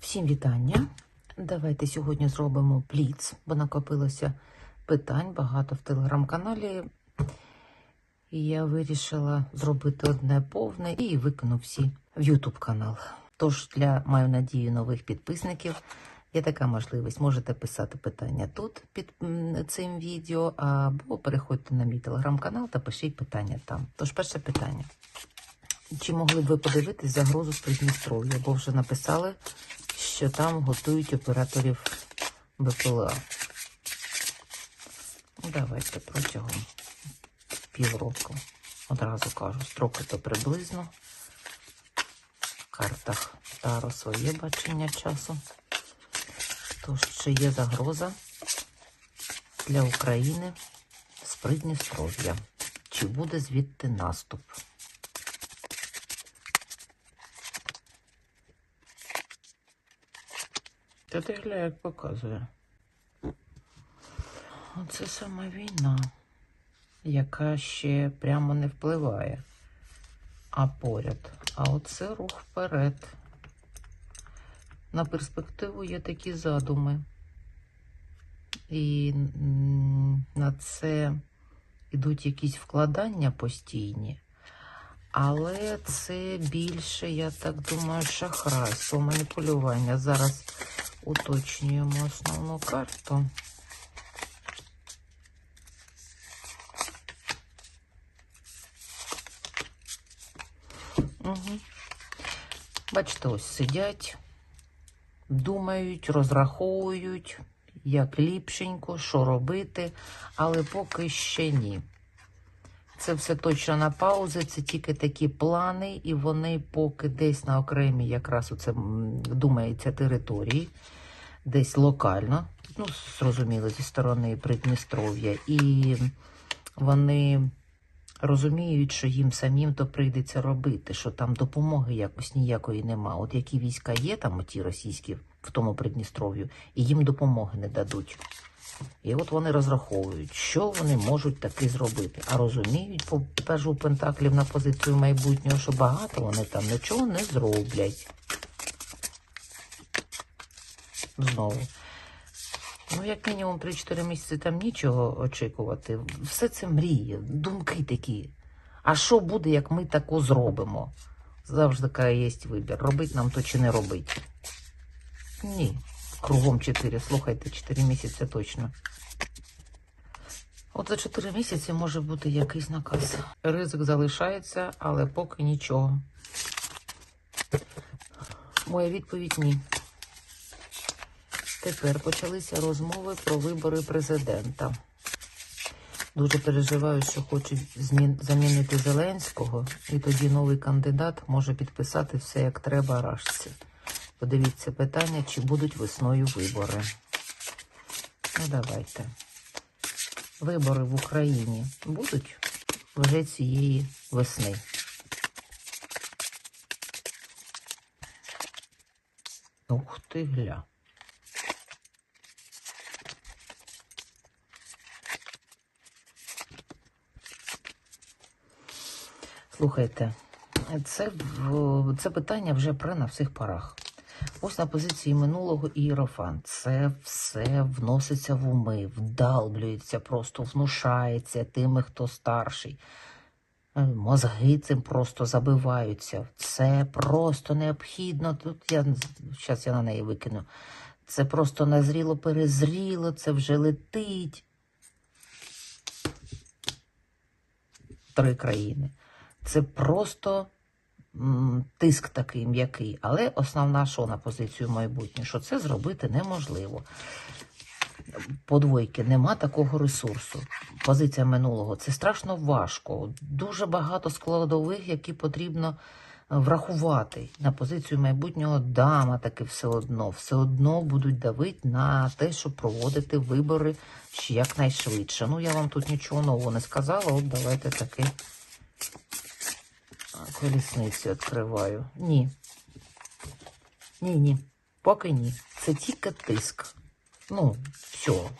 Всім вітання. Давайте сьогодні зробимо пліц, бо накопилося питань багато в телеграм-каналі. І я вирішила зробити одне повне і викину всі в Ютуб канал. Тож для маю надію нових підписників є така можливість. Можете писати питання тут під цим відео, або переходьте на мій телеграм-канал та пишіть питання там. Тож перше питання. Чи могли б ви подивитись загрозу з Придністров'я? Бо вже написали, що там готують операторів БПЛА. Давайте протягом півроку. Одразу кажу, строки то приблизно. В картах Таро своє бачення часу. Тож, чи є загроза для України з Придністров'я? Чи буде звідти наступ? Ти як показує. Оце саме війна, яка ще прямо не впливає, а поряд. А оце рух вперед. На перспективу є такі задуми. І на це йдуть якісь вкладання постійні. Але це більше, я так думаю, шахрайство, маніпулювання. Зараз уточнюємо основну карту. Угу. Бачите, ось сидять, думають, розраховують, як ліпшенько, що робити, але поки ще ні. Це все точно на паузи, це тільки такі плани, і вони поки десь на окремій, якраз оце думається території, десь локально, ну, зрозуміло, зі сторони Придністров'я. І вони розуміють, що їм самим то прийдеться робити, що там допомоги якось ніякої нема. От які війська є, там оті російські в тому Придністров'ю, і їм допомоги не дадуть. І от вони розраховують, що вони можуть таки зробити. А розуміють, по пежу Пентаклів на позицію майбутнього, що багато вони там нічого не зроблять. Знову. Ну, як мінімум 3-4 місяці там нічого очікувати. Все це мрії, думки такі. А що буде, як ми тако зробимо? Завжди така є вибір. Робить нам то чи не робить. Ні. Кругом 4. Слухайте, 4 місяці точно. От за 4 місяці може бути якийсь наказ. Ризик залишається, але поки нічого. Моя відповідь ні. Тепер почалися розмови про вибори президента. Дуже переживаю, що хочуть замінити Зеленського, і тоді новий кандидат може підписати все як треба рашці. Подивіться питання, чи будуть весною вибори. Ну, давайте. Вибори в Україні будуть вже цієї весни. Ух ти гля. Слухайте, це, це питання вже пре на всіх парах. Ось на позиції минулого ієрофант. Це все вноситься в уми, вдалблюється, просто внушається тими, хто старший. Е, Мозги цим просто забиваються. Це просто необхідно. Тут я зараз я на неї викину. Це просто назріло, перезріло, це вже летить. Три країни. Це просто тиск такий м'який. Але основна, що на позицію майбутнє, що це зробити неможливо. Подвойки, нема такого ресурсу. Позиція минулого це страшно важко. Дуже багато складових, які потрібно е, врахувати. На позицію майбутнього дама таки все одно. Все одно будуть давити на те, щоб проводити вибори якнайшвидше. Ну, я вам тут нічого нового не сказала. От давайте таки а, колісницю відкриваю. Ні. Ні, ні. Поки ні. Це тільки тиск. Ну, все.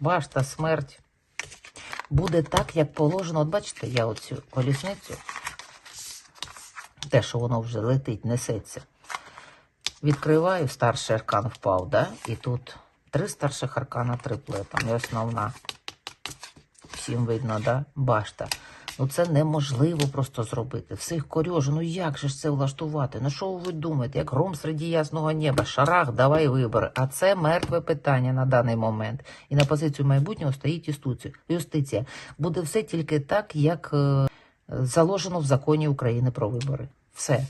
Башта, смерть. Буде так, як положено. От бачите, я оцю колісницю, те, що воно вже летить, несеться. Відкриваю, старший аркан впав, да? І тут три старших аркана три триплетом. І основна. Всім видно, да? Башта. Ну це неможливо просто зробити. Всіх корьожу, ну як же ж це влаштувати? Ну що ви думаєте? Як гром серед ясного неба, шарах, давай вибори. А це мертве питання на даний момент. І на позицію майбутнього стоїть юстиція. Буде все тільки так, як е, заложено в законі України про вибори. Все.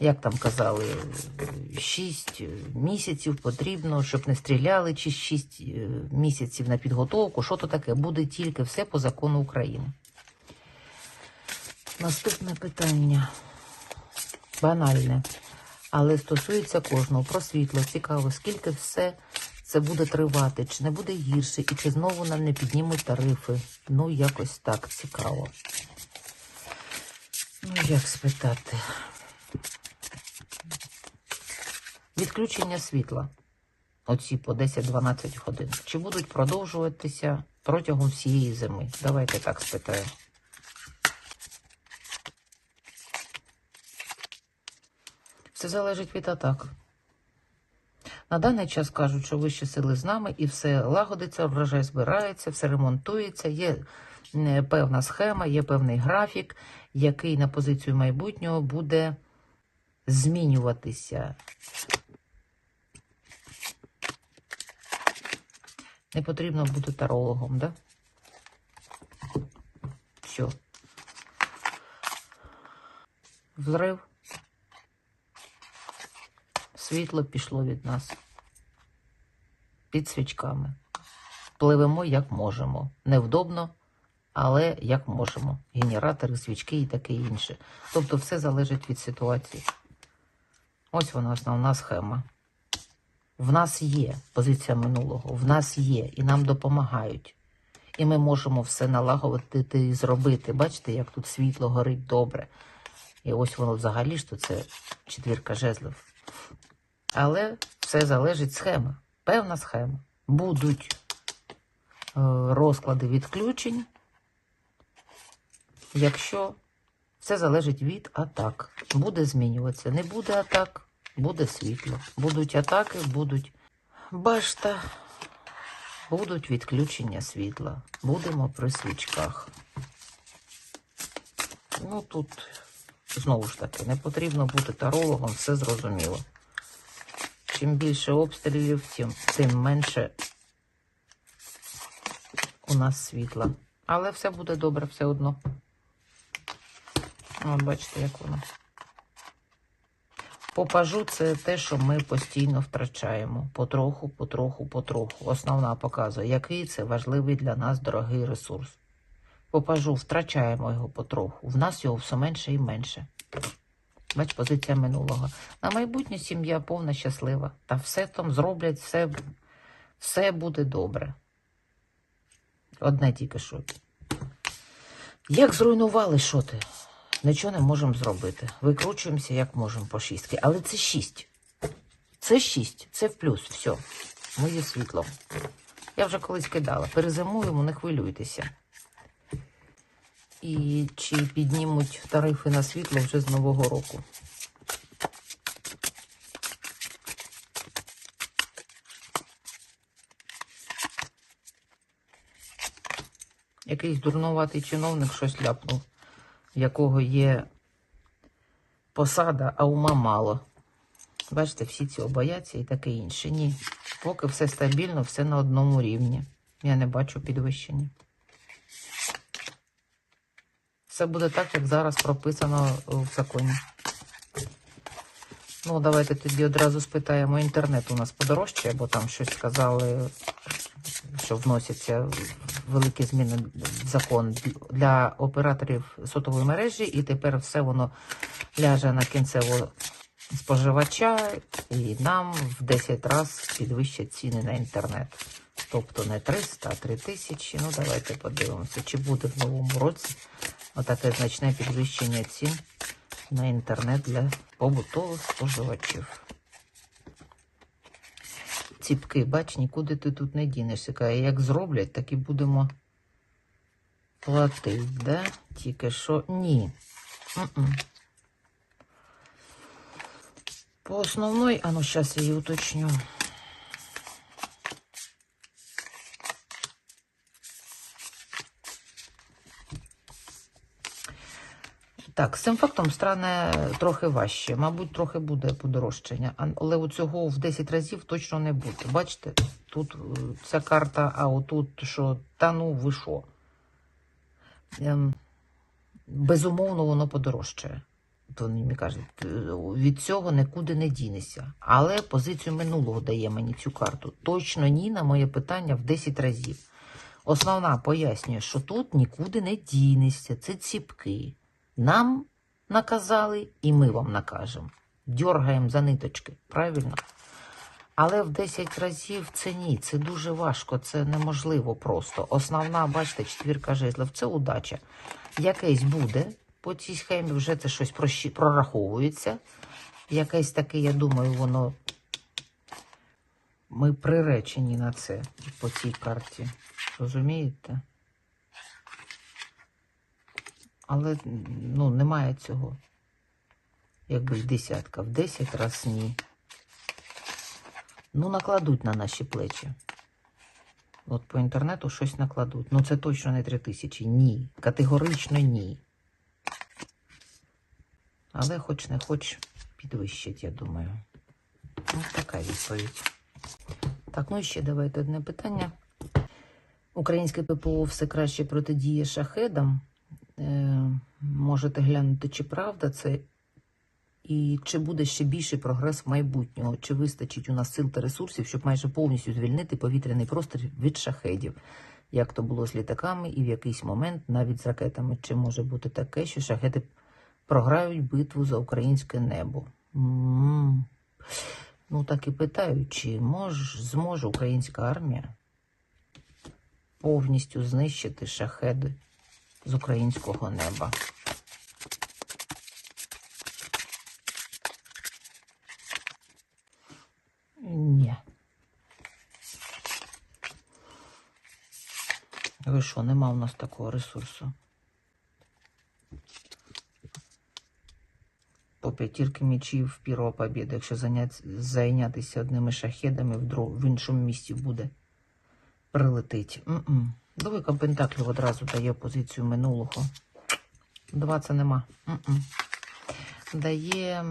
Як там казали, шість місяців потрібно, щоб не стріляли, чи шість е, місяців на підготовку. Що то таке? Буде тільки все по закону України. Наступне питання. Банальне. Але стосується кожного. Про світло. Цікаво, скільки все це буде тривати, чи не буде гірше, і чи знову нам не піднімуть тарифи. Ну, якось так цікаво. Ну, як спитати? Відключення світла. Оці по 10-12 годин. Чи будуть продовжуватися протягом всієї зими? Давайте так спитаємо. Все залежить від атак. На даний час кажуть, що вищі сили з нами і все лагодиться, врожай збирається, все ремонтується, є е, певна схема, є певний графік, який на позицію майбутнього буде змінюватися. Не потрібно бути тарологом, да? Все. Взрив. Світло пішло від нас. Під свічками. Пливемо як можемо. Невдобно, але як можемо. Генератори, свічки і таке інше. Тобто все залежить від ситуації. Ось вона основна схема. В нас є позиція минулого, в нас є, і нам допомагають. І ми можемо все налагодити і зробити. Бачите, як тут світло горить добре. І ось воно взагалі то це четвірка жезлів. Але все залежить схема. Певна схема. Будуть е, розклади відключень, якщо все залежить від атак. Буде змінюватися. Не буде атак, буде світло. Будуть атаки, будуть башта, будуть відключення світла. Будемо при свічках. Ну тут, знову ж таки, не потрібно бути тарологом, все зрозуміло. Чим більше обстрілів, тим, тим менше у нас світла. Але все буде добре все одно. От бачите, як воно. Попажу це те, що ми постійно втрачаємо. Потроху, потроху, потроху. Основна показує, який це важливий для нас дорогий ресурс. Попажу, втрачаємо його потроху. В нас його все менше і менше. Бач, позиція минулого. На майбутнє сім'я повна щаслива. Та все там зроблять, все, все буде добре. Одне тільки що. Як зруйнували що ти? Нічого не можемо зробити. Викручуємося, як можемо по шістки. Але це шість. Це шість. Це в плюс. Все. Ми зі світлом. Я вже колись кидала. Перезимуємо, не хвилюйтеся. І чи піднімуть тарифи на світло вже з Нового року. Якийсь дурнуватий чиновник щось ляпнув, якого є посада, а ума мало. Бачите, всі ці бояться і таке інше. Ні. Поки все стабільно, все на одному рівні. Я не бачу підвищення. Все буде так, як зараз прописано в законі. Ну, давайте тоді одразу спитаємо, інтернет у нас подорожчає, бо там щось сказали, що вносяться великі зміни в закон для операторів сотової мережі, і тепер все воно ляже на кінцевого споживача, і нам в 10 разів підвищать ціни на інтернет. Тобто не 300, а 3 тисячі. Ну, давайте подивимося, чи буде в новому році отаке значне підвищення цін на інтернет для побутових споживачів. Ціпки, бач, нікуди ти тут не дінешся. Каже, Як зроблять, так і будемо платити, да? Тільки що ні. М-м. По основной, а ну сейчас я її уточню. Так, з цим фактом стане трохи важче. Мабуть, трохи буде подорожчання, але у цього в 10 разів точно не буде. Бачите, тут е, ця карта, а отут що, та ну ви що? Ем, безумовно, воно подорожчає. То мені кажуть, е, від цього нікуди не дінешся. Але позицію минулого дає мені цю карту. Точно ні на моє питання в 10 разів. Основна пояснює, що тут нікуди не дінешся, це ціпки. Нам наказали, і ми вам накажемо. Дьоргаємо за ниточки, правильно? Але в 10 разів це ні, це дуже важко, це неможливо просто. Основна, бачите, четвірка жезлів, це удача. Якесь буде по цій схемі, вже це щось прораховується. Якесь таке, я думаю, воно. Ми приречені на це по цій карті. Розумієте? Але ну, немає цього. Якби десятка. В 10 раз ні. Ну, накладуть на наші плечі. От по інтернету щось накладуть. Ну, це точно не три тисячі. Ні. Категорично ні. Але хоч не хоч підвищить, я думаю. Ось така відповідь. Так, ну і ще давайте одне питання. Українське ППО все краще протидіє шахедам. Е, можете глянути, чи правда це, і чи буде ще більший прогрес в майбутнього, чи вистачить у нас сил та ресурсів, щоб майже повністю звільнити повітряний простір від шахедів, як то було з літаками, і в якийсь момент навіть з ракетами. Чи може бути таке, що шахеди програють битву за українське небо? М. Ну так і питаю, чи мож, зможе українська армія повністю знищити шахеди з українського неба? Ні. Ви що, нема у нас такого ресурсу? По п'ятірки мечів пірова побіда. Якщо зайнятися одними шахедами, в, іншому місті буде прилетить. М-м. Двойка пентаклів одразу дає позицію минулого. Два це нема. М-м. Дає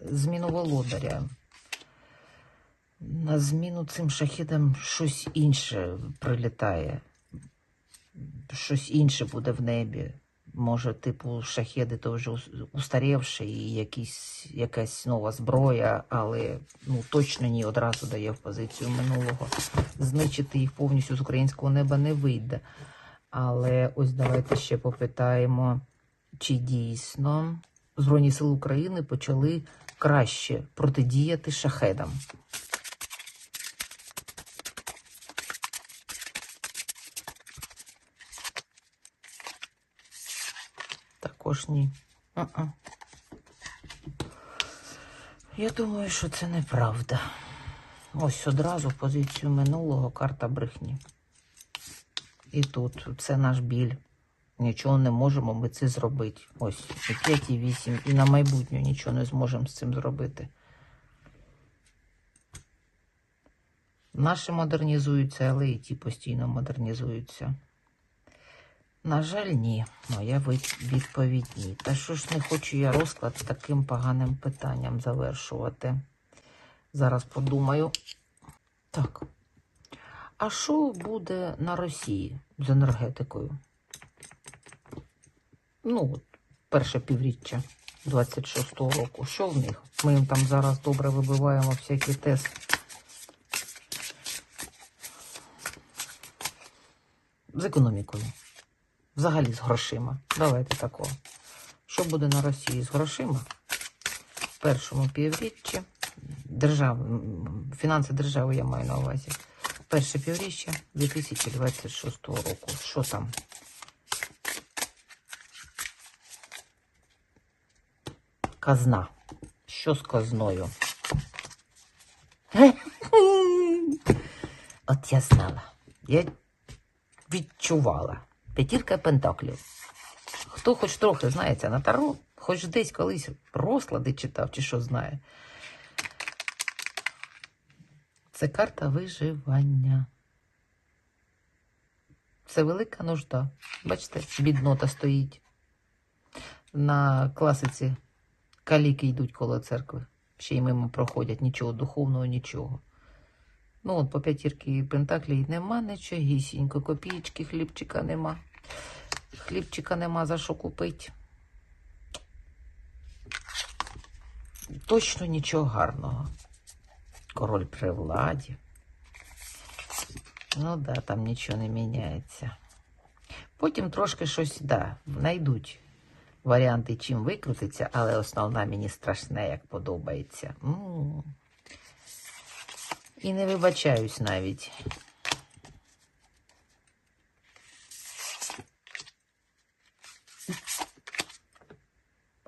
зміну володаря. На зміну цим шахідам щось інше прилітає. Щось інше буде в небі. Може, типу, шахеди то вже ус- устарівші і якісь, якась нова зброя, але ну, точно ні одразу дає в позицію минулого. Знищити їх повністю з українського неба не вийде. Але ось давайте ще попитаємо, чи дійсно Збройні сили України почали краще протидіяти шахедам. Також ні. А-а. Я думаю, що це неправда. Ось одразу позицію минулого карта брехні. І тут це наш біль. Нічого не можемо ми це зробити. Ось і 5, і 8, і на майбутнє нічого не зможемо з цим зробити. Наші модернізуються, але і ті постійно модернізуються. На жаль, ні. Моя відповідь ні. Та що ж не хочу я розклад з таким поганим питанням завершувати. Зараз подумаю. Так. А що буде на Росії з енергетикою? Ну, от, перше півріччя 26-го року. Що в них? Ми їм там зараз добре вибиваємо всякі тест. З економікою. Взагалі з грошима. Давайте такого. Що буде на Росії з грошима? В першому півріччі держав, фінанси держави я маю на увазі. Перше півріччя 2026 року. Що там? Казна. Що з казною? От я знала. Я відчувала. П'ятірка Пентаклів. Хто хоч трохи знається на Таро, хоч десь колись розклади читав чи що знає. Це карта виживання. Це велика нужда. Бачите, біднота стоїть. На класиці каліки йдуть коло церкви. Ще й мимо проходять нічого духовного, нічого. Ну, от по п'ятірки Пентаклі нема нічогісінько, копієчки, хлібчика нема. Хлібчика нема за що купити. Точно нічого гарного. Король при владі. Ну да, там нічого не міняється. Потім трошки щось, да, знайдуть варіанти, чим викрутиться, але основна мені страшне, як подобається. М. І не вибачаюсь навіть.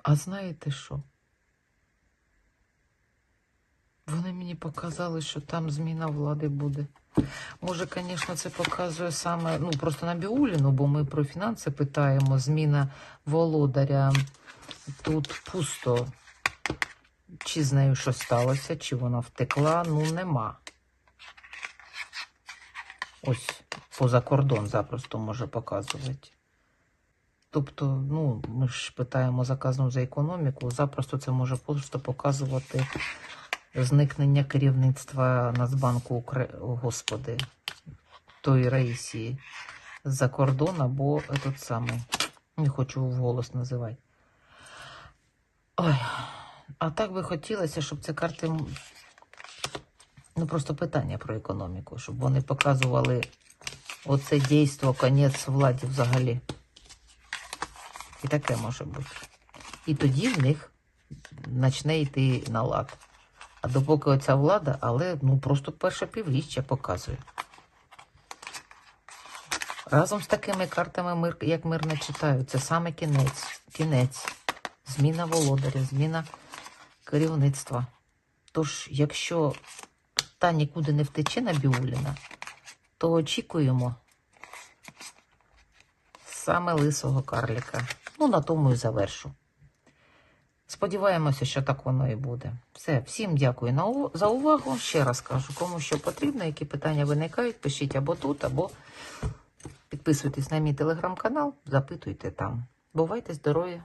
А знаєте що? Вони мені показали, що там зміна влади буде. Може, звісно, це показує саме ну, просто на Біуліну, бо ми про фінанси питаємо. Зміна володаря. Тут пусто. Чи з нею щось сталося, чи вона втекла, ну нема. Ось поза кордон запросто може показувати. Тобто, ну, ми ж питаємо заказом за економіку, запросто це може просто показувати зникнення керівництва Нацбанку Укра... Господи, тої Раїсії з-за кордон або этот самий. Не хочу вголос називати. Ой. А так би хотілося, щоб ці карти. Ну, просто питання про економіку, щоб вони показували оце дійство, конець владі взагалі. І таке може бути. І тоді в них почне йти на лад. А допоки оця влада, але ну просто перше півріччя показує. Разом з такими картами, мир, як мир не читаю, це саме кінець, кінець, зміна володаря, зміна керівництва. Тож, якщо та нікуди не втече на Біуліна, то очікуємо саме лисого карліка. Ну, на тому і завершу. Сподіваємося, що так воно і буде. Все, всім дякую за увагу. Ще раз кажу, кому що потрібно, які питання виникають, пишіть або тут, або підписуйтесь на мій телеграм-канал, запитуйте там. Бувайте здорові!